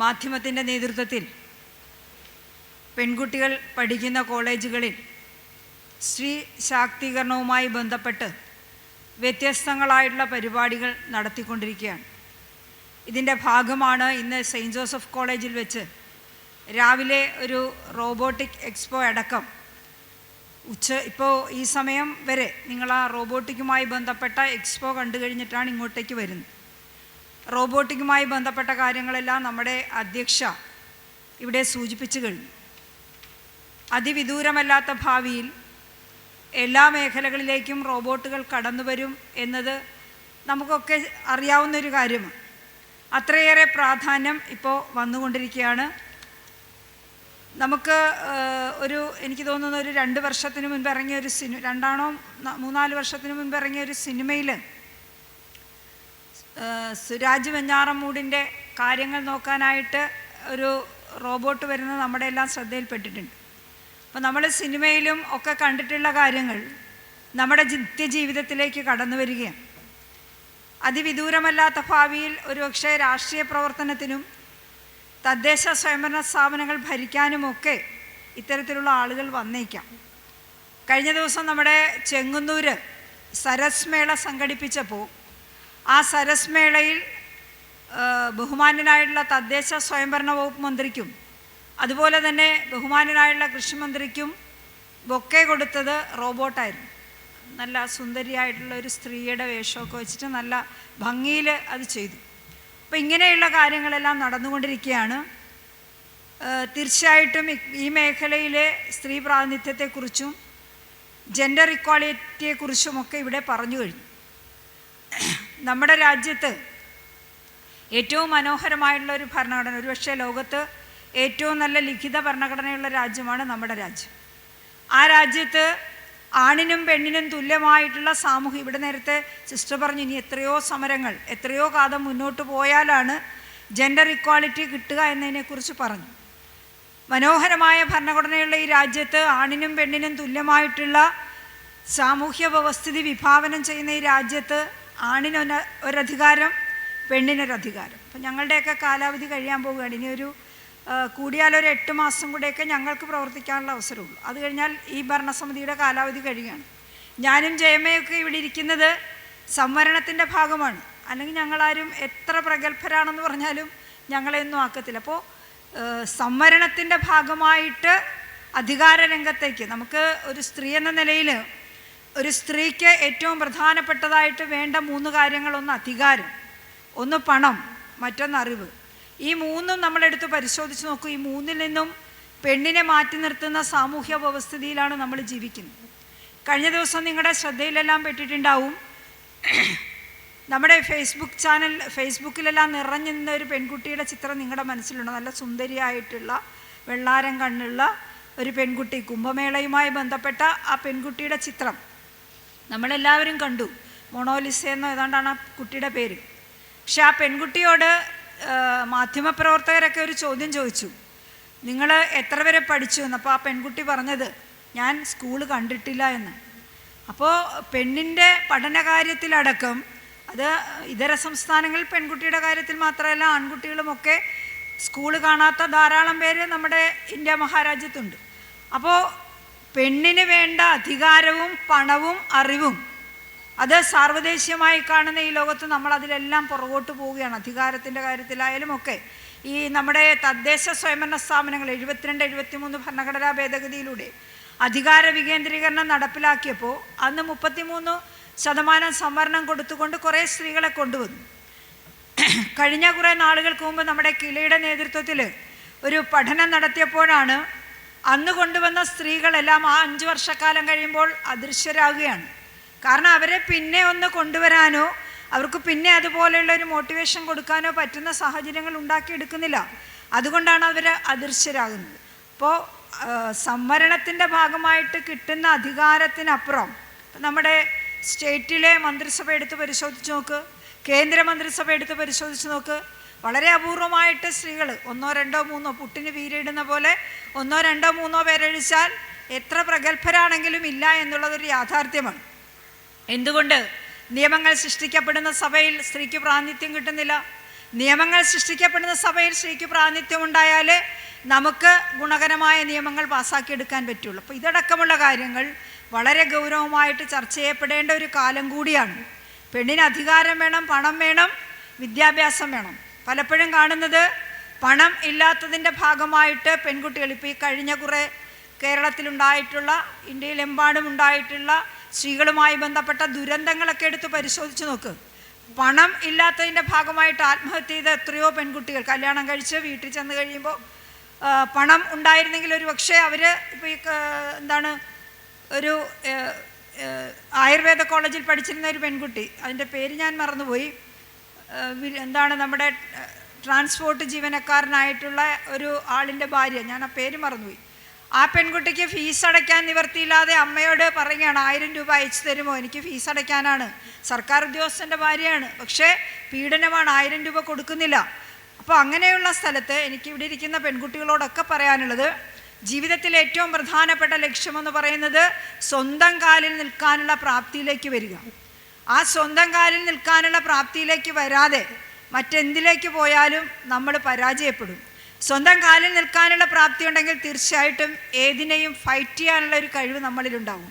മാധ്യമത്തിന്റെ നേതൃത്വത്തിൽ പെൺകുട്ടികൾ പഠിക്കുന്ന കോളേജുകളിൽ സ്ത്രീ ശാക്തീകരണവുമായി ബന്ധപ്പെട്ട് വ്യത്യസ്തങ്ങളായിട്ടുള്ള പരിപാടികൾ നടത്തിക്കൊണ്ടിരിക്കുകയാണ്. ഇതിന്റെ ഭാഗമാണ് ഇന്ന് സെയിന്റ് ജോസഫ് കോളേജിൽ വെച്ച് രാവിലെ ഒരു റോബോട്ടിക് എക്സ്പോ അടക്കം. ഉച്ച ഇപ്പോൾ ഈ സമയം വരെ നിങ്ങൾ ആ റോബോട്ടിക്കുമായി ബന്ധപ്പെട്ട എക്സ്പോ കണ്ടു കഴിഞ്ഞിട്ടാണ് ഇങ്ങോട്ടേക്ക് വരുന്നത്. റോബോട്ടിക്കുമായി ബന്ധപ്പെട്ട കാര്യങ്ങളെല്ലാം നമ്മുടെ അധ്യക്ഷ ഇവിടെ സൂചിപ്പിച്ചു കഴിഞ്ഞു അതിവിദൂരമല്ലാത്ത ഭാവിയിൽ എല്ലാ മേഖലകളിലേക്കും റോബോട്ടുകൾ കടന്നു വരും എന്നത് നമുക്കൊക്കെ അറിയാവുന്നൊരു കാര്യമാണ്. അത്രയേറെ പ്രാധാന്യം ഇപ്പോൾ വന്നുകൊണ്ടിരിക്കുകയാണ്. നമുക്ക് ഒരു എനിക്ക് തോന്നുന്ന ഒരു രണ്ട് വർഷത്തിന് മുൻപ് ഇറങ്ങിയ ഒരു സിനിമ രണ്ടാണോ മൂന്നാൽ വർഷത്തിന് മുൻപ് ഇറങ്ങിയ ഒരു സിനിമയിൽ സുരാജ് വെഞ്ഞാറമ്മൂടിന്റെ കാര്യങ്ങൾ നോക്കാനായിട്ട് ഒരു റോബോട്ട് വരുന്നത് നമ്മുടെ എല്ലാം ശ്രദ്ധയിൽപ്പെട്ടിട്ടുണ്ട്. അപ്പോൾ നമ്മൾ സിനിമയിലും ഒക്കെ കണ്ടിട്ടുള്ള കാര്യങ്ങൾ നമ്മുടെ നിത്യജീവിതത്തിലേക്ക് കടന്നു വരികയാണ്. അതിവിദൂരമല്ലാത്ത ഭാവിയിൽ ഒരുപക്ഷെ രാഷ്ട്രീയ പ്രവർത്തനത്തിനും തദ്ദേശ സ്വയംഭരണ സ്ഥാപനങ്ങൾ ഭരിക്കാനുമൊക്കെ ഇത്തരത്തിലുള്ള ആളുകൾ വന്നേക്കാം. കഴിഞ്ഞ ദിവസം നമ്മുടെ ചെങ്ങന്നൂർ സരസ്മേള സംഘടിപ്പിച്ചപ്പോൾ ആ സരസ്മേളയിൽ ബഹുമാന്യനായിട്ടുള്ള തദ്ദേശ സ്വയംഭരണ വകുപ്പ് മന്ത്രിക്കും അതുപോലെ തന്നെ ബഹുമാന്യനായുള്ള കൃഷിമന്ത്രിക്കും ബൊക്കെ കൊടുത്തത് റോബോട്ടായിരുന്നു. നല്ല സുന്ദരിയായിട്ടുള്ള ഒരു സ്ത്രീയുടെ വേഷമൊക്കെ വെച്ചിട്ട് നല്ല ഭംഗിയിൽ അത് ചെയ്തു. അപ്പോൾ ഇങ്ങനെയുള്ള കാര്യങ്ങളെല്ലാം നടന്നുകൊണ്ടിരിക്കുകയാണ്. തീർച്ചയായിട്ടും ഈ മേഖലയിലെ സ്ത്രീ പ്രാതിനിധ്യത്തെക്കുറിച്ചും ജെൻഡർ ഇക്വാളിറ്റിയെക്കുറിച്ചുമൊക്കെ ഇവിടെ പറഞ്ഞു കഴിഞ്ഞു. നമ്മുടെ രാജ്യത്ത് ഏറ്റവും മനോഹരമായിട്ടുള്ള ഒരു ഭരണഘടന ഒരുപക്ഷെ ലോകത്ത് ഏറ്റവും നല്ല ലിഖിത ഭരണഘടനയുള്ള രാജ്യമാണ് നമ്മുടെ രാജ്യം. ആ രാജ്യത്ത് ആണിനും പെണ്ണിനും തുല്യമായിട്ടുള്ള സാമൂഹ്യം ഇവിടെ നേരത്തെ സിസ്റ്റർ പറഞ്ഞു ഇനി എത്രയോ സമരങ്ങൾ എത്രയോ കാലം മുന്നോട്ട് പോയാലാണ് ജെൻഡർ ഇക്വാളിറ്റി കിട്ടുക എന്നതിനെക്കുറിച്ച് പറഞ്ഞു. മനോഹരമായ ഭരണഘടനയുള്ള ഈ രാജ്യത്ത് ആണിനും പെണ്ണിനും തുല്യമായിട്ടുള്ള സാമൂഹ്യ വ്യവസ്ഥിതി വിഭാവനം ചെയ്യുന്ന ഈ രാജ്യത്ത് ആണിനൊരു ഒരധികാരം പെണ്ണിനൊരധികാരം അപ്പം ഞങ്ങളുടെയൊക്കെ കാലാവധി കഴിയാൻ പോവുകയാണ്. ഇനിയൊരു കൂടിയാലൊരു എട്ട് മാസം കൂടെയൊക്കെ ഞങ്ങൾക്ക് പ്രവർത്തിക്കാനുള്ള അവസരമുള്ളൂ. അത് കഴിഞ്ഞാൽ ഈ ഭരണസമിതിയുടെ കാലാവധി കഴിയുകയാണ്. ഞാനും ജയമയൊക്കെ ഇവിടെ ഇരിക്കുന്നത് സംവരണത്തിന്റെ ഭാഗമാണ്. അല്ലെങ്കിൽ ഞങ്ങളാരും എത്ര പ്രഗത്ഭരാണെന്ന് പറഞ്ഞാലും ഞങ്ങളെയൊന്നും ആക്കത്തില്ല. അപ്പോൾ സംവരണത്തിന്റെ ഭാഗമായിട്ട് അധികാര രംഗത്തേക്ക് നമുക്ക് ഒരു സ്ത്രീ എന്ന നിലയിൽ ഒരു സ്ത്രീക്ക് ഏറ്റവും പ്രധാനപ്പെട്ടതായിട്ട് വേണ്ട മൂന്ന് കാര്യങ്ങൾ. ഒന്ന് അധികാരം ഒന്ന് പണം മറ്റൊന്ന് അറിവ്. ഈ മൂന്നും നമ്മളെടുത്ത് പരിശോധിച്ച് നോക്കൂ. ഈ മൂന്നിൽ നിന്നും പെണ്ണിനെ മാറ്റി നിർത്തുന്ന സാമൂഹ്യ വ്യവസ്ഥിതിയിലാണ് നമ്മൾ ജീവിക്കുന്നത്. കഴിഞ്ഞ ദിവസം നിങ്ങളുടെ ശ്രദ്ധയിലെല്ലാം പെട്ടിട്ടുണ്ടാവും. നമ്മുടെ ഫേസ്ബുക്ക് ചാനൽ ഫേസ്ബുക്കിലെല്ലാം നിറഞ്ഞു നിന്ന ഒരു പെൺകുട്ടിയുടെ ചിത്രം നിങ്ങളുടെ മനസ്സിലുണ്ടോ. നല്ല സുന്ദരിയായിട്ടുള്ള വെള്ളാരം കണ്ണുള്ള ഒരു പെൺകുട്ടി കുംഭമേളയുമായി ബന്ധപ്പെട്ട ആ പെൺകുട്ടിയുടെ ചിത്രം. നമ്മളെല്ലാവരും കണ്ടു. മൊണോലിസ എന്നോ ഏതാണ്ടാണ് ആ കുട്ടിയുടെ പേര്. പക്ഷെ ആ പെൺകുട്ടിയോട് മാധ്യമപ്രവർത്തകരൊക്കെ ഒരു ചോദ്യം ചോദിച്ചു. നിങ്ങൾ എത്ര വരെ പഠിച്ചു? എന്ന് അപ്പോൾ ആ പെൺകുട്ടി പറഞ്ഞത് ഞാൻ സ്കൂൾ കണ്ടിട്ടില്ല എന്ന്. അപ്പോൾ പെണ്ണിന്റെ പഠനകാര്യത്തിലടക്കം അത് ഇതര സംസ്ഥാനങ്ങളിൽ പെൺകുട്ടിയുടെ കാര്യത്തിൽ മാത്രമല്ല ആൺകുട്ടികളുമൊക്കെ സ്കൂൾ കാണാത്ത ധാരാളം പേര് നമ്മുടെ ഇന്ത്യ മഹാരാജ്യത്തുണ്ട്. അപ്പോൾ പെണ്ണിന് വേണ്ട അധികാരവും പണവും അറിവും. അത് സാർവദേശീയമായി കാണുന്ന ഈ ലോകത്ത് നമ്മൾ അതിലെല്ലാം പുറകോട്ട് പോവുകയാണ്. അധികാരത്തിന്റെ കാര്യത്തിലായാലും ഒക്കെ ഈ നമ്മുടെ തദ്ദേശ സ്വയംഭരണ സ്ഥാപനങ്ങൾ എഴുപത്തിരണ്ട് എഴുപത്തിമൂന്ന് ഭരണഘടനാ ഭേദഗതിയിലൂടെ അധികാര വികേന്ദ്രീകരണം നടപ്പിലാക്കിയപ്പോൾ അന്ന് മുപ്പത്തിമൂന്ന് ശതമാനം സംവരണം കൊടുത്തുകൊണ്ട് കുറേ സ്ത്രീകളെ കൊണ്ടുവന്നു. കഴിഞ്ഞ കുറേ നാളുകൾക്ക് മുമ്പ് നമ്മുടെ കിലയുടെ നേതൃത്വത്തിൽ ഒരു പഠനം നടത്തിയപ്പോഴാണ് അന്ന് കൊണ്ടുവന്ന സ്ത്രീകളെല്ലാം ആ അഞ്ച് വർഷക്കാലം കഴിയുമ്പോൾ അദൃശ്യരാകുകയാണ്. കാരണം അവരെ പിന്നെ ഒന്ന് കൊണ്ടുവരാനോ അവർക്ക് പിന്നെ അതുപോലെയുള്ള ഒരു മോട്ടിവേഷൻ കൊടുക്കാനോ പറ്റുന്ന സാഹചര്യങ്ങൾ ഉണ്ടാക്കിയെടുക്കുന്നില്ല. അതുകൊണ്ടാണ് അവർ അദൃശ്യരാകുന്നത്. അപ്പോൾ സംവരണത്തിന്റെ ഭാഗമായിട്ട് കിട്ടുന്ന അധികാരത്തിനപ്പുറം നമ്മുടെ സ്റ്റേറ്റിലെ മന്ത്രിസഭ എടുത്ത് പരിശോധിച്ച് നോക്ക് കേന്ദ്ര മന്ത്രിസഭ എടുത്ത് പരിശോധിച്ച് നോക്ക് വളരെ അപൂർവമായിട്ട് സ്ത്രീകൾ ഒന്നോ രണ്ടോ മൂന്നോ പുട്ടിന് വീരിടുന്ന പോലെ ഒന്നോ രണ്ടോ മൂന്നോ പേരൊഴിച്ചാൽ എത്ര പ്രഗത്ഭരാണെങ്കിലും ഇല്ല എന്നുള്ളതൊരു യാഥാർത്ഥ്യമാണ്. എന്തുകൊണ്ട്? നിയമങ്ങൾ സൃഷ്ടിക്കപ്പെടുന്ന സഭയിൽ സ്ത്രീക്ക് പ്രാതിനിധ്യം കിട്ടുന്നില്ല. നിയമങ്ങൾ സൃഷ്ടിക്കപ്പെടുന്ന സഭയിൽ സ്ത്രീക്ക് പ്രാതിനിധ്യം ഉണ്ടായാൽ നമുക്ക് ഗുണകരമായ നിയമങ്ങൾ പാസ്സാക്കിയെടുക്കാൻ പറ്റുള്ളൂ. അപ്പോൾ ഇതടക്കമുള്ള കാര്യങ്ങൾ വളരെ ഗൗരവമായിട്ട് ചർച്ച ചെയ്യപ്പെടേണ്ട ഒരു കാലം കൂടിയാണ്. പെണ്ണിന് അധികാരം വേണം പണം വേണം വിദ്യാഭ്യാസം വേണം. പലപ്പോഴും കാണുന്നത് പണം ഇല്ലാത്തതിന്റെ ഭാഗമായിട്ട് പെൺകുട്ടികൾ ഇപ്പോൾ ഈ കഴിഞ്ഞ കുറേ കേരളത്തിലുണ്ടായിട്ടുള്ള ഇന്ത്യയിലെമ്പാടും ഉണ്ടായിട്ടുള്ള സ്ത്രീകളുമായി ബന്ധപ്പെട്ട ദുരന്തങ്ങളൊക്കെ എടുത്ത് പരിശോധിച്ച് നോക്ക്. പണം ഇല്ലാത്തതിന്റെ ഭാഗമായിട്ട് ആത്മഹത്യ ചെയ്ത എത്രയോ പെൺകുട്ടികൾ കല്യാണം കഴിച്ച് വീട്ടിൽ ചെന്ന് കഴിയുമ്പോൾ പണം ഉണ്ടായിരുന്നെങ്കിൽ ഒരു പക്ഷേ അവർ ഇപ്പോൾ ഈ എന്താണ് ഒരു ആയുർവേദ കോളേജിൽ പഠിച്ചിരുന്ന ഒരു പെൺകുട്ടി അതിന്റെ പേര് ഞാൻ മറന്നുപോയി. എന്താണ് നമ്മുടെ ട്രാൻസ്പോർട്ട് ജീവനക്കാരനായിട്ടുള്ള ഒരു ആളിന്റെ ഭാര്യ. ഞാൻ ആ പേര് മറന്നുപോയി. ആ പെൺകുട്ടിക്ക് ഫീസ് അടയ്ക്കാൻ നിവർത്തിയില്ലാതെ അമ്മയോട് പറയുകയാണ് ആയിരം രൂപ അയച്ചു തരുമോ? എനിക്ക് ഫീസ് അടയ്ക്കാനാണ്. സർക്കാർ ഉദ്യോഗസ്ഥന്റെ ഭാര്യയാണ്. പക്ഷേ പീഡനമാണ്. ആയിരം രൂപ കൊടുക്കുന്നില്ല. അപ്പോൾ അങ്ങനെയുള്ള സ്ഥലത്ത് എനിക്ക് ഇവിടെ ഇരിക്കുന്ന പെൺകുട്ടികളോടൊക്കെ പറയാനുള്ളത് ജീവിതത്തിലെ ഏറ്റവും പ്രധാനപ്പെട്ട ലക്ഷ്യമെന്ന് പറയുന്നത് സ്വന്തം കാലിൽ നിൽക്കാനുള്ള പ്രാപ്തിയിലേക്ക് വരിക. ആ സ്വന്തം കാലിൽ നിൽക്കാനുള്ള പ്രാപ്തിയിലേക്ക് വരാതെ മറ്റെന്തിലേക്ക് പോയാലും നമ്മൾ പരാജയപ്പെടും. സ്വന്തം കാലിൽ നിൽക്കാനുള്ള പ്രാപ്തി ഉണ്ടെങ്കിൽ തീർച്ചയായിട്ടും ഏതിനെയും ഫൈറ്റ് ചെയ്യാനുള്ള ഒരു കഴിവ് നമ്മളിലുണ്ടാവും.